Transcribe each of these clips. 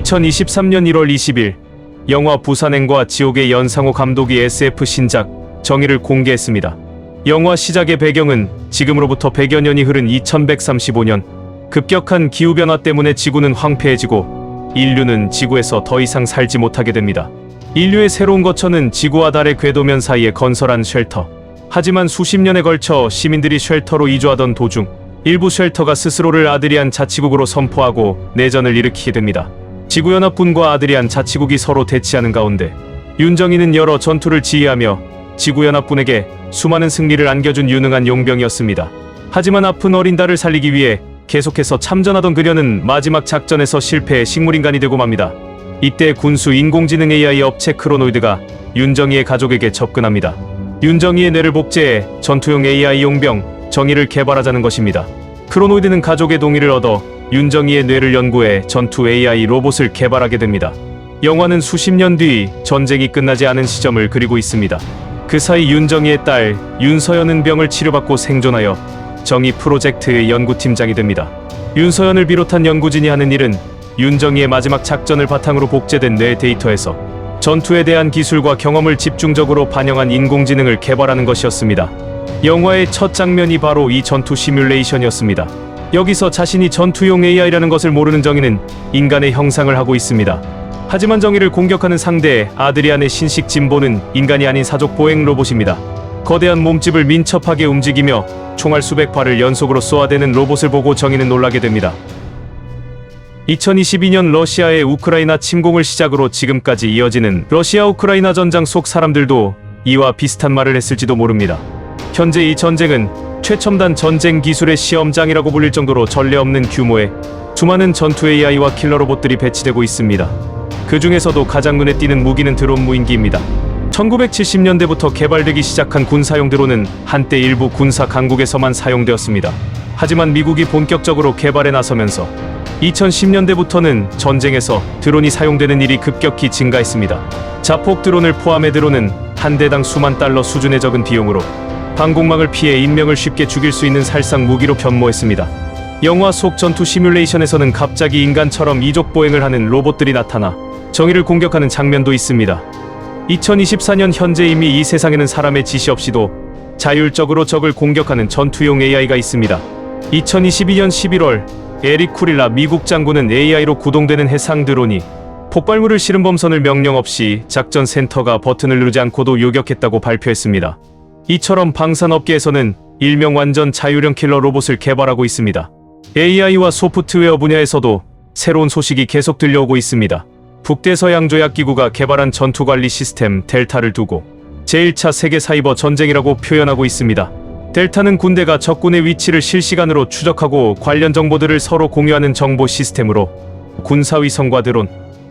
2023년 1월 20일 영화 부산행과 지옥의 연상호 감독이 SF 신작 정의를 공개했습니다. 영화 시작의 배경은 지금으로부터 100여 년이 흐른 2135년 급격한 기후변화 때문에 지구는 황폐해지고 인류는 지구에서 더 이상 살지 못하게 됩니다. 인류의 새로운 거처는 지구와 달의 궤도면 사이에 건설한 쉘터. 하지만 수십 년에 걸쳐 시민들이 쉘터로 이주하던 도중 일부 쉘터가 스스로를 아드리안 자치국으로 선포하고 내전을 일으키게 됩니다. 지구연합군과 아드리안 자치국이 서로 대치하는 가운데 윤정희는 여러 전투를 지휘하며 지구연합군에게 수많은 승리를 안겨준 유능한 용병이었습니다. 하지만 아픈 어린 달을 살리기 위해 계속해서 참전하던 그녀는 마지막 작전에서 실패해 식물인간이 되고 맙니다. 이때 군수 인공지능 AI 업체 크로노이드가 윤정희의 가족에게 접근합니다. 윤정희의 뇌를 복제해 전투용 AI 용병 정의를 개발하자는 것입니다. 크로노이드는 가족의 동의를 얻어 윤정희의 뇌를 연구해 전투 AI 로봇을 개발하게 됩니다. 영화는 수십 년 뒤 전쟁이 끝나지 않은 시점을 그리고 있습니다. 그 사이 윤정희의 딸 윤서연은 병을 치료받고 생존하여 정의 프로젝트의 연구팀장이 됩니다. 윤서연을 비롯한 연구진이 하는 일은 윤정희의 마지막 작전을 바탕으로 복제된 뇌 데이터에서 전투에 대한 기술과 경험을 집중적으로 반영한 인공지능을 개발하는 것이었습니다. 영화의 첫 장면이 바로 이 전투 시뮬레이션이었습니다. 여기서 자신이 전투용 AI라는 것을 모르는 정의는 인간의 형상을 하고 있습니다. 하지만 정의를 공격하는 상대 아드리안의 신식 진보는 인간이 아닌 사족 보행 로봇입니다. 거대한 몸집을 민첩하게 움직이며 총알 수백 발을 연속으로 쏘아대는 로봇을 보고 정의는 놀라게 됩니다. 2022년 러시아의 우크라이나 침공을 시작으로 지금까지 이어지는 러시아 우크라이나 전장 속 사람들도 이와 비슷한 말을 했을지도 모릅니다. 현재 이 전쟁은 최첨단 전쟁 기술의 시험장이라고 불릴 정도로 전례 없는 규모의 수많은 전투 AI와 킬러 로봇들이 배치되고 있습니다. 그 중에서도 가장 눈에 띄는 무기는 드론 무인기입니다. 1970년대부터 개발되기 시작한 군사용 드론은 한때 일부 군사 강국에서만 사용되었습니다. 하지만 미국이 본격적으로 개발에 나서면서 2010년대부터는 전쟁에서 드론이 사용되는 일이 급격히 증가했습니다. 자폭 드론을 포함해 드론은 한 대당 수만 달러 수준의 적은 비용으로 방공망을 피해 인명을 쉽게 죽일 수 있는 살상 무기로 변모했습니다. 영화 속 전투 시뮬레이션에서는 갑자기 인간처럼 이족 보행을 하는 로봇들이 나타나 정의를 공격하는 장면도 있습니다. 2024년 현재 이미 이 세상에는 사람의 지시 없이도 자율적으로 적을 공격하는 전투용 AI가 있습니다. 2022년 11월 에릭 쿠릴라 미국 장군은 AI로 구동되는 해상 드론이 폭발물을 실은 범선을 명령 없이 작전 센터가 버튼을 누르지 않고도 요격했다고 발표했습니다. 이처럼 방산업계에서는 일명 완전 자율형 킬러 로봇을 개발하고 있습니다. AI와 소프트웨어 분야에서도 새로운 소식이 계속 들려오고 있습니다. 북대서양조약기구가 개발한 전투관리 시스템 델타를 두고 제1차 세계 사이버 전쟁이라고 표현하고 있습니다. 델타는 군대가 적군의 위치를 실시간으로 추적하고 관련 정보들을 서로 공유하는 정보 시스템으로 군사위성과 드론,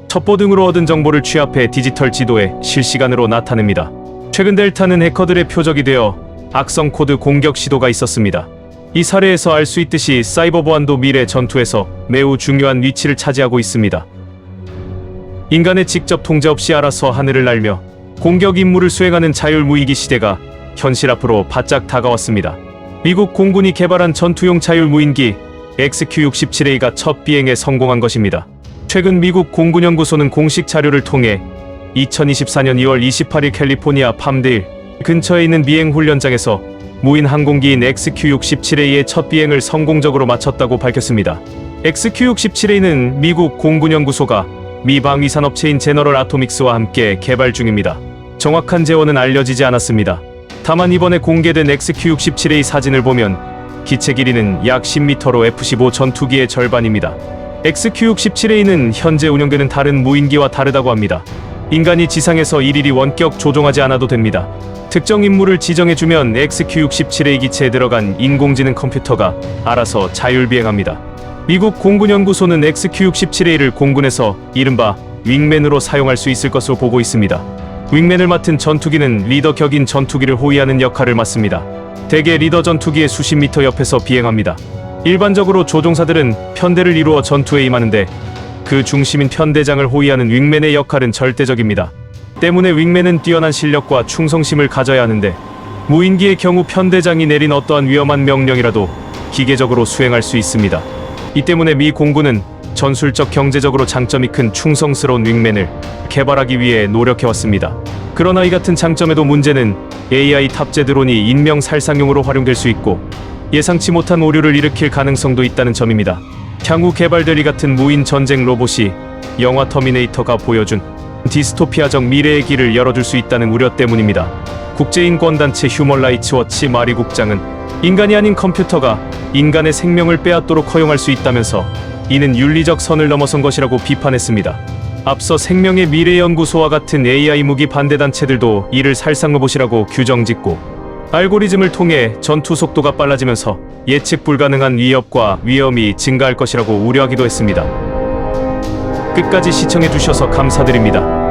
첩보 등으로 얻은 정보를 취합해 디지털 지도에 실시간으로 나타냅니다. 최근 델타는 해커들의 표적이 되어 악성 코드 공격 시도가 있었습니다. 이 사례에서 알 수 있듯이 사이버 보안도 미래 전투에서 매우 중요한 위치를 차지하고 있습니다. 인간의 직접 통제 없이 알아서 하늘을 날며 공격 임무를 수행하는 자율무기기 시대가 현실 앞으로 바짝 다가왔습니다. 미국 공군이 개발한 전투용 자율무인기 XQ-67A가 첫 비행에 성공한 것입니다. 최근 미국 공군연구소는 공식 자료를 통해 2024년 2월 28일 캘리포니아 팜데일 근처에 있는 비행 훈련장에서 무인 항공기인 XQ-67A의 첫 비행을 성공적으로 마쳤다고 밝혔습니다. XQ-67A는 미국 공군연구소가 미 방위산업체인 제너럴 아토믹스와 함께 개발 중입니다. 정확한 재원은 알려지지 않았습니다. 다만 이번에 공개된 XQ-67A 사진을 보면 기체 길이는 약 10m로 F-15 전투기의 절반입니다. XQ-67A는 현재 운영되는 다른 무인기와 다르다고 합니다. 인간이 지상에서 일일이 원격 조종하지 않아도 됩니다. 특정 임무를 지정해주면 XQ-67A 기체에 들어간 인공지능 컴퓨터가 알아서 자율비행합니다. 미국 공군연구소는 XQ-67A를 공군에서 이른바 윙맨으로 사용할 수 있을 것으로 보고 있습니다. 윙맨을 맡은 전투기는 리더 격인 전투기를 호위하는 역할을 맡습니다. 대개 리더 전투기의 수십 미터 옆에서 비행합니다. 일반적으로 조종사들은 편대를 이루어 전투에 임하는데 그 중심인 편대장을 호위하는 윙맨의 역할은 절대적입니다. 때문에 윙맨은 뛰어난 실력과 충성심을 가져야 하는데 무인기의 경우 편대장이 내린 어떠한 위험한 명령이라도 기계적으로 수행할 수 있습니다. 이 때문에 미 공군은 전술적 경제적으로 장점이 큰 충성스러운 윙맨을 개발하기 위해 노력해왔습니다. 그러나 이 같은 장점에도 문제는 AI 탑재 드론이 인명 살상용으로 활용될 수 있고 예상치 못한 오류를 일으킬 가능성도 있다는 점입니다. 향후 개발될 이 같은 무인 전쟁 로봇이 영화 터미네이터가 보여준 디스토피아적 미래의 길을 열어줄 수 있다는 우려 때문입니다. 국제인권단체 휴먼라이츠 워치 마리 국장은 인간이 아닌 컴퓨터가 인간의 생명을 빼앗도록 허용할 수 있다면서 이는 윤리적 선을 넘어선 것이라고 비판했습니다. 앞서 생명의 미래 연구소와 같은 AI 무기 반대 단체들도 이를 살상 로봇이라고 규정짓고 알고리즘을 통해 전투 속도가 빨라지면서 예측 불가능한 위협과 위험이 증가할 것이라고 우려하기도 했습니다. 끝까지 시청해 주셔서 감사드립니다.